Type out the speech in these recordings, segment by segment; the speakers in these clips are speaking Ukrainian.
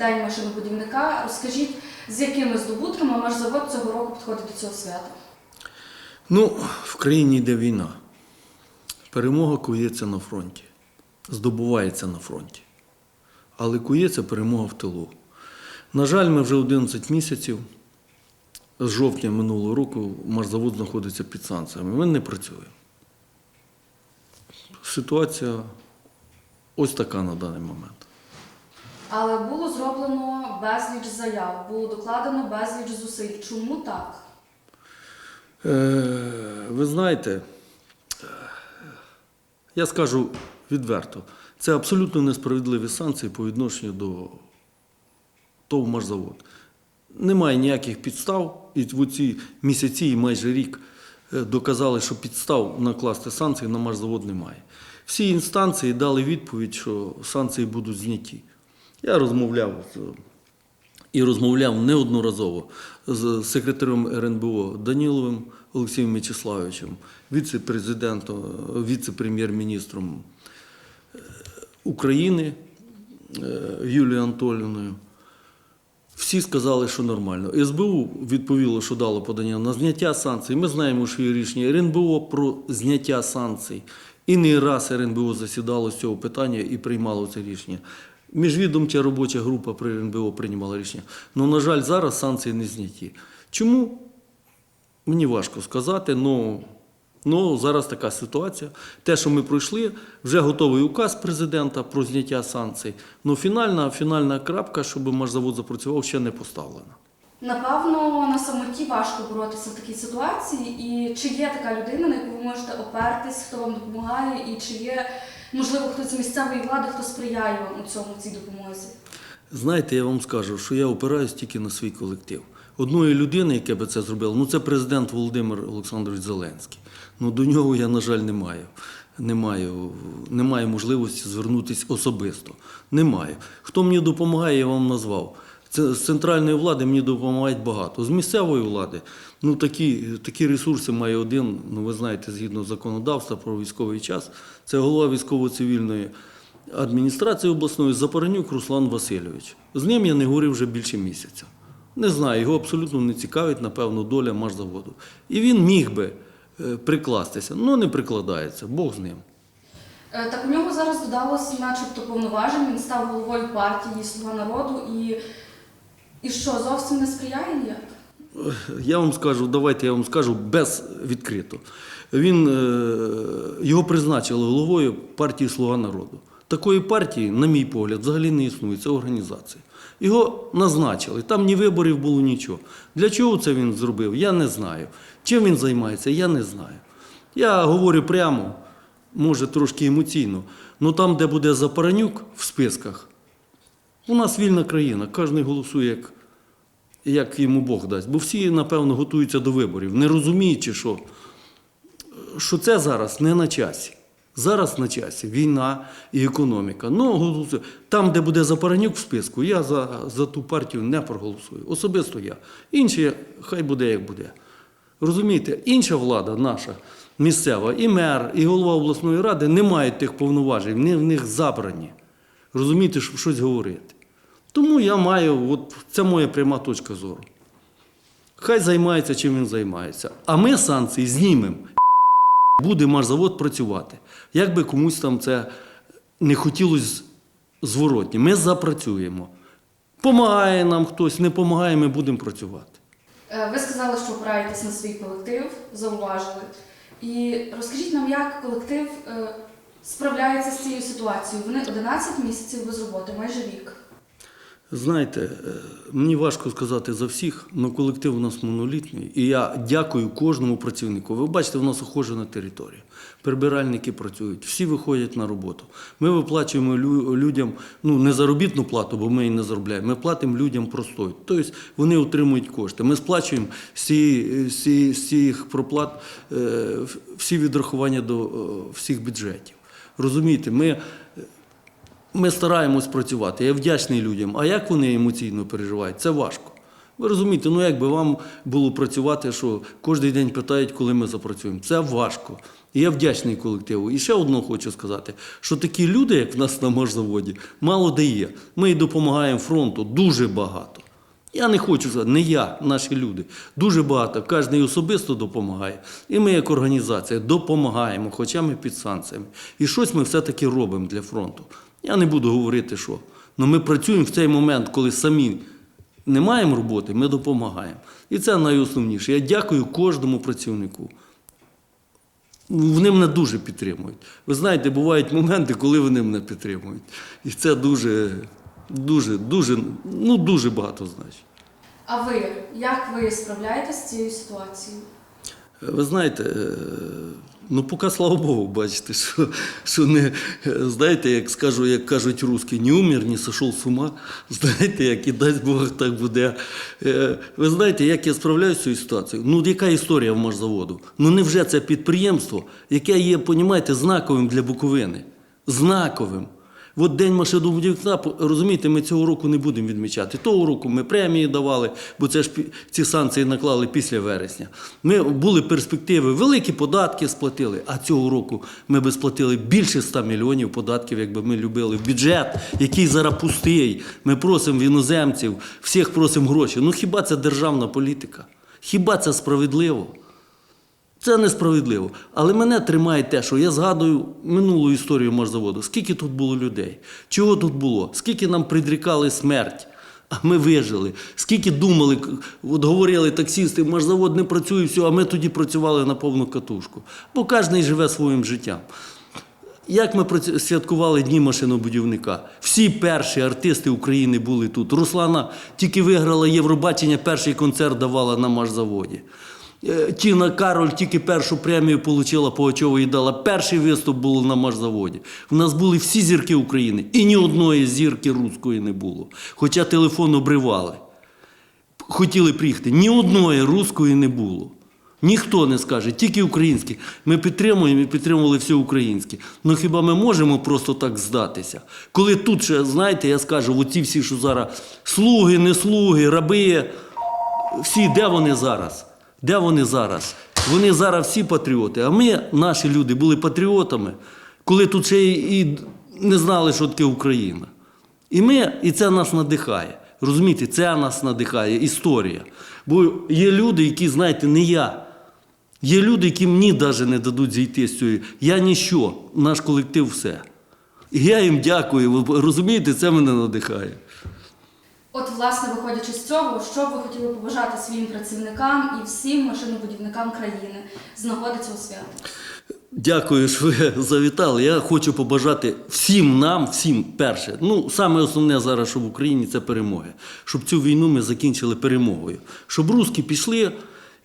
день машинобудівника. Розкажіть, з якими здобутками машзавод цього року підходить до цього свята? Ну, в країні йде війна. Перемога кується на фронті, здобувається на фронті. Але кується перемога в тилу. На жаль, ми вже 11 місяців, з жовтня минулого року марзавод знаходиться під санкціями. Він не працює. Ситуація ось така на даний момент. Але було зроблено безліч заяв, було докладено безліч зусиль. Чому так? Е, ви знаєте, я скажу відверто, це абсолютно несправедливі санкції по відношенню до ТОВ «Машзавод». Немає ніяких підстав, і в ці місяці і майже рік е, доказали, що підстав накласти санкції на «Машзавод» немає. Всі інстанції дали відповідь, що санкції будуть зняті. Я розмовляв і розмовляв неодноразово з секретарем РНБО Даніловим Олексієм Мячеславовичем, віце-президентом, віце-прем'єр-міністром е, України е, Юлією Анатолівною. Всі сказали, що нормально. СБУ відповіло, що дало подання на зняття санкцій. Ми знаємо, що є рішення РНБО про зняття санкцій. І не раз РНБО засідало з цього питання і приймало це рішення. Міжвідомча робоча група при РНБО приймала рішення. Але, на жаль, зараз санкції не зняті. Чому? Мені важко сказати, але ну, зараз така ситуація. Те, що ми пройшли, вже готовий указ президента про зняття санкцій. але фінальна, фінальна крапка, щоб маршзавод запрацював, ще не поставлена. Напевно, на самоті важко боротися в такій ситуації. І чи є така людина, на яку ви можете опертись, хто вам допомагає, і чи є, можливо, хтось місцевої влади, хто сприяє вам у цьому цій допомозі? Знаєте, я вам скажу, що я опираюсь тільки на свій колектив. Одної людини, яке би це зробило, ну це президент Володимир Олександрович Зеленський. Ну до нього я, на жаль, не маю. Не маю, не маю можливості звернутися особисто. Немає. Хто мені допомагає, я вам назвав. Це з центральної влади мені допомагають багато. З місцевої влади ну такі, такі ресурси має один, ну ви знаєте, згідно законодавства про військовий час. Це голова військово-цивільної адміністрації обласної Запоренюк Руслан Васильович. З ним я не говорив вже більше місяця. Не знаю, його абсолютно не цікавить, напевно, доля машзаводу. І він міг би е, прикластися, але не прикладається, Бог з ним. Е, Так у нього зараз додалося начебто повноважень, він став головою партії Слуга народу і, і що, зовсім не сприяє ніяк? Я вам скажу, давайте я вам скажу без відкрито. Він е, його призначили головою партії Слуга народу. Такої партії, на мій погляд, взагалі не існує. Це організація. Його назначили. Там ні виборів було нічого. Для чого це він зробив? Я не знаю. Чим він займається, я не знаю. Я говорю прямо, може трошки емоційно. але там, де буде Запаранюк в списках, у нас вільна країна, кожен голосує як як йому Бог дасть. Бо всі, напевно, готуються до виборів, не розуміючи, що, що це зараз не на часі. Зараз на часі війна і економіка. Ну, голосую. Там, де буде Запаранюк в списку, я за, за ту партію не проголосую. Особисто я. Інші, хай буде як буде. Розумієте, інша влада наша, місцева, і мер, і голова обласної ради не мають тих повноважень, вони в них забрані. Розумієте, щоб щось говорити. Тому я маю, от це моя пряма точка зору. Хай займається, чим він займається. А ми санкції знімемо. Буде марзавод працювати. Як би комусь там це не хотілося зворотні. Ми запрацюємо. Помагає нам хтось, не помагає, ми будемо працювати. Е, Ви сказали, що опираєтесь на свій колектив, зауважили. І розкажіть нам, як колектив е, справляється з цією ситуацією. Вони 11 місяців без роботи, майже рік. Знаєте, е, мені важко сказати за всіх, але колектив у нас монолітний. І я дякую кожному працівнику. Ви бачите, у нас охожена територія. Прибиральники працюють, всі виходять на роботу. Ми виплачуємо людям ну, не заробітну плату, бо ми її не заробляємо. Ми платимо людям простою. Тобто вони отримують кошти. Ми сплачуємо всі, всі, всіх проплат, е, всі відрахування до е, всіх бюджетів. Розумієте, ми. Ми стараємось працювати. Я вдячний людям. А як вони емоційно переживають? Це важко. Ви розумієте, ну як би вам було працювати, що кожен день питають, коли ми запрацюємо. Це важко. І я вдячний колективу. І ще одно хочу сказати, що такі люди, як в нас на можзаводі, мало де є. Ми допомагаємо фронту дуже багато. Я не хочу сказати, не я, наші люди. Дуже багато. Кожен особисто допомагає. І ми, як організація, допомагаємо, хоча ми під санкціями. І щось ми все-таки робимо для фронту. Я не буду говорити, що. Але ми працюємо в цей момент, коли самі не маємо роботи, ми допомагаємо. І це найосновніше. Я дякую кожному працівнику. Вони мене дуже підтримують. Ви знаєте, бувають моменти, коли вони мене підтримують. І це дуже, дуже, дуже, ну дуже багато значить. А ви як ви справляєтесь з цією ситуацією? Ви знаєте, е, ну поки слава Богу, бачите, що, що не, знаєте, як скажу, як кажуть русські, не умер, не сошов з ума. Знаєте, як і дасть Бог, так буде. Е, Ви знаєте, як я справляюся з цією ситуацією? Ну, яка історія в Машзаводу? Ну невже це підприємство, яке є, понімаєте, знаковим для Буковини? Знаковим. От День машинобудівництва, розумієте, ми цього року не будемо відмічати. Того року ми премії давали, бо це ж ці санкції наклали після вересня. Ми були перспективи, великі податки сплатили, а цього року ми би сплатили більше 100 мільйонів податків, якби ми любили в бюджет, який зараз пустий. Ми просимо в іноземців, всіх просимо гроші. Ну хіба це державна політика? Хіба це справедливо? Це несправедливо. Але мене тримає те, що я згадую минулу історію можзаводу. Скільки тут було людей? Чого тут було? Скільки нам придрікали смерть? А ми вижили. Скільки думали, от говорили таксісти, можзавод не працює, все, а ми тоді працювали на повну катушку. Бо кожен живе своїм життям. Як ми святкували Дні машинобудівника? Всі перші артисти України були тут. Руслана тільки виграла Євробачення, перший концерт давала на машзаводі. Е, Тіна Кароль тільки першу премію отримала Погачова і дала. Перший виступ було на машзаводі. У нас були всі зірки України, і ні одної зірки руської не було. Хоча телефон обривали. Хотіли приїхати. Ні одної руської не було. Ніхто не скаже, тільки українські. Ми підтримуємо і підтримували все українське. Ну хіба ми можемо просто так здатися? Коли тут ще, знаєте, я скажу, оці всі, що зараз слуги, не слуги, раби, всі, де вони зараз? Де вони зараз? Вони зараз всі патріоти. А ми, наші люди, були патріотами, коли тут ще і не знали, що таке Україна. І ми, і це нас надихає. Розумієте, це нас надихає, історія. Бо є люди, які, знаєте, не я. Є люди, які мені навіть не дадуть зійти з цієї. Я ніщо, наш колектив все. І я їм дякую. Ви розумієте, це мене надихає. Власне, виходячи з цього, що ви хотіли побажати своїм працівникам і всім машинобудівникам країни з нагоди цього свята? Дякую, що ви завітали. Я хочу побажати всім нам, всім перше. Ну, саме основне зараз, що в Україні це перемоги. Щоб цю війну ми закінчили перемогою. Щоб русські пішли,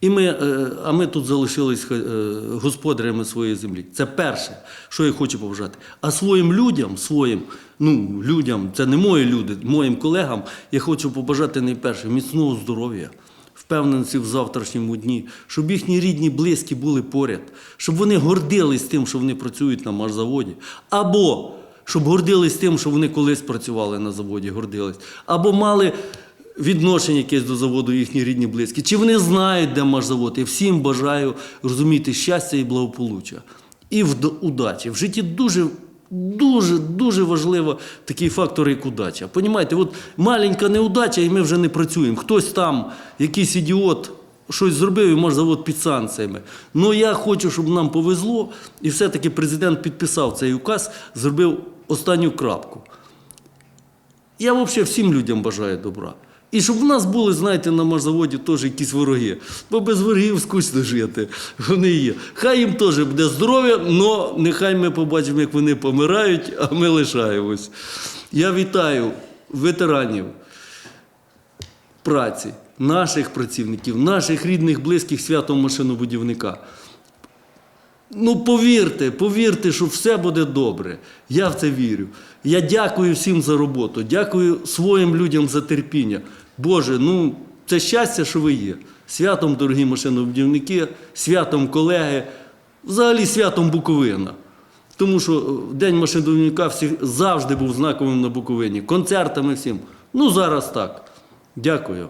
і ми, е, а ми тут залишились е, господарями своєї землі. Це перше, що я хочу побажати. А своїм людям, своїм, ну, людям, це не мої люди, моїм колегам, я хочу побажати найперше міцного здоров'я впевненості в завтрашньому дні, щоб їхні рідні, близькі були поряд, щоб вони гордились тим, що вони працюють на машзаводі, або щоб гордились тим, що вони колись працювали на заводі, гордились, або мали відношення якесь до заводу їхні рідні, близькі, чи вони знають, де машзавод. Я всім бажаю розуміти щастя і благополуччя. І вд- удачі. В житті дуже Дуже дуже важливо такий фактор, як удача. Понімаєте, от маленька неудача, і ми вже не працюємо. Хтось там, якийсь ідіот, щось зробив і може завод під санкціями. Ну я хочу, щоб нам повезло, і все-таки президент підписав цей указ, зробив останню крапку. Я взагалі всім людям бажаю добра. І щоб в нас були, знаєте, на можзаводі теж якісь вороги. Бо без ворогів скучно жити. Вони є. Хай їм теж буде здоров'я, але нехай ми побачимо, як вони помирають, а ми лишаємось. Я вітаю ветеранів праці, наших працівників, наших рідних, близьких святом машинобудівника. Ну, повірте, повірте, що все буде добре. Я в це вірю. Я дякую всім за роботу, дякую своїм людям за терпіння. Боже, ну це щастя, що ви є. Святом, дорогі машинобудівники, святом колеги, взагалі святом Буковина. Тому що е, День машинобудівника завжди був знаковим на Буковині. Концертами всім. Ну, зараз так. Дякую.